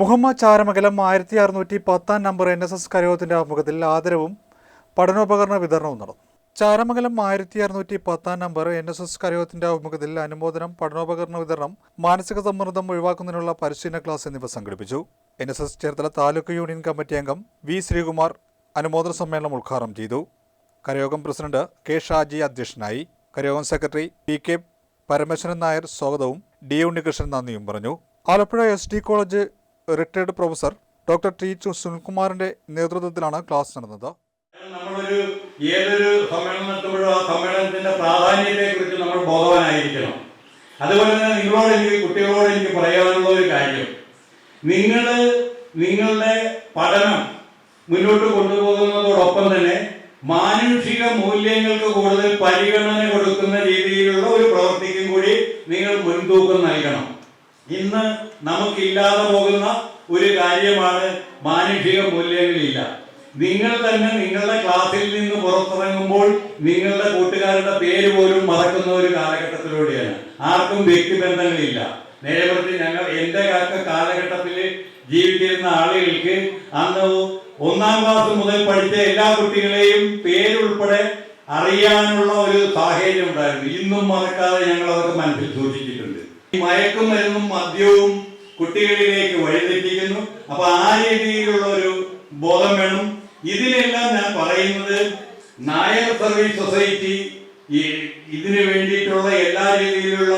മുഹമ്മദ് ചാരമകലം ആയിരത്തി അറുന്നൂറ്റി പത്താം നമ്പർ എൻ എസ് എസ് കരയോഗത്തിന്റെ ആമുഖത്തിൽ ആദരവും പഠനോപകരണ വിതരണവും നടന്നു. ചാരമംഗലം ആയിരത്തി അറുന്നൂറ്റി പത്താം നമ്പർ എൻ എസ് എസ് കരയോഗത്തിന്റെ ആഭിമുഖ്യത്തിൽ അനുമോദനം പഠനോപകരണ വിതരണം മാനസിക സമ്മർദ്ദം ഒഴിവാക്കുന്നതിനുള്ള പരിശീലന ക്ലാസ് എന്നിവ സംഘടിപ്പിച്ചു. N S S Cherthala taluk union committee അംഗം വി ശ്രീകുമാർ അനുമോദന സമ്മേളനം ഉദ്ഘാടനം ചെയ്തു. കരയോഗം പ്രസിഡന്റ് കെ ഷാജി അധ്യക്ഷനായി. കരയോഗം secretary P K Parameswaran Nair സ്വാഗതവും ഡി ഉണ്ണികൃഷ്ണൻ നന്ദിയും പറഞ്ഞു. Alappuzha S D college retired professor doctor T ചു സുനിൽകുമാറിന്റെ നേതൃത്വത്തിലാണ് ക്ലാസ് നടന്നത്. നമ്മളൊരു ഏതൊരു സമ്മേളനം ആ സമ്മേളനത്തിന്റെ പ്രാധാന്യത്തെ കുറിച്ച് നമ്മൾ ബോധവാനായിരിക്കണം. അതുപോലെ തന്നെ നിങ്ങളോട് എനിക്ക് കുട്ടികളോട് എനിക്ക് പറയാനുള്ള ഒരു കാര്യം. നിങ്ങൾ നിങ്ങളുടെ പഠനം മുന്നോട്ട് കൊണ്ടുപോകുന്നതോടൊപ്പം തന്നെ മാനുഷിക മൂല്യങ്ങൾക്ക് കൂടുതൽ പരിഗണന കൊടുക്കുന്ന രീതിയിലുള്ള ഒരു പ്രവൃത്തിക്കും കൂടി നിങ്ങൾ മുൻതൂക്കം നൽകണം. ഇന്ന് നമുക്ക് ഇല്ലാതെ പോകുന്ന ഒരു കാര്യമാണ് മാനുഷിക മൂല്യങ്ങളില്ല. നിങ്ങൾ തന്നെ നിങ്ങളുടെ ക്ലാസ്സിൽ നിന്ന് പുറത്തിറങ്ങുമ്പോൾ നിങ്ങളുടെ കൂട്ടുകാരുടെ പേര് പോലും മറക്കുന്ന ഒരു കാലഘട്ടത്തിലൂടെയാണ്. ആർക്കും വ്യക്തിബന്ധങ്ങളില്ല. നേരെ ഞങ്ങൾ എന്റെ കാക്ക കാലഘട്ടത്തിൽ ജീവിച്ചിരുന്ന ആളുകൾക്ക് അന്ന് ഒന്നാം ക്ലാസ് മുതൽ പഠിച്ച എല്ലാ കുട്ടികളെയും പേരുൾപ്പെടെ അറിയാനുള്ള ഒരു സാഹചര്യം ഉണ്ടായിരുന്നു. ഇന്നും മറക്കാതെ ഞങ്ങൾ അതൊക്കെ മനസ്സിൽ ഈ മയക്കുമരുന്നും മദ്യവും കുട്ടികളിലേക്ക് വഴിതെറ്റിക്കുന്നു. അപ്പൊ ആ രീതിയിലുള്ള ഒരു ബോധം വേണം. ഇതിലെല്ലാം ഞാൻ പറയുന്നത് നായർ സർവീസ് സൊസൈറ്റി ഈ ഇതിനു വേണ്ടിയിട്ടുള്ള എല്ലാ രീതിയിലുള്ള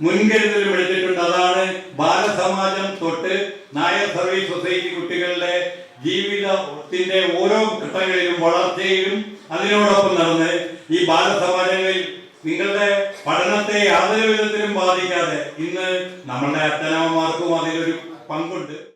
മുൻകരുതലും എടുത്തിട്ടുണ്ട്. അതാണ് ബാലസമാജം തൊട്ട് നായർ സർവീസ് സൊസൈറ്റി കുട്ടികളുടെ ജീവിതത്തിന്റെ ഓരോ ഘട്ടങ്ങളിലും വളർച്ചയിലും അതിനോടൊപ്പം നടന്ന് ഈ ബാലസമാജങ്ങളിൽ പഠനത്തെ യാതൊരു വിധത്തിലും ബാധിക്കാതെ ഇന്ന് നമ്മളുടെ അച്ഛനമ്മമാർക്കും അതിലൊരു പങ്കുണ്ട്.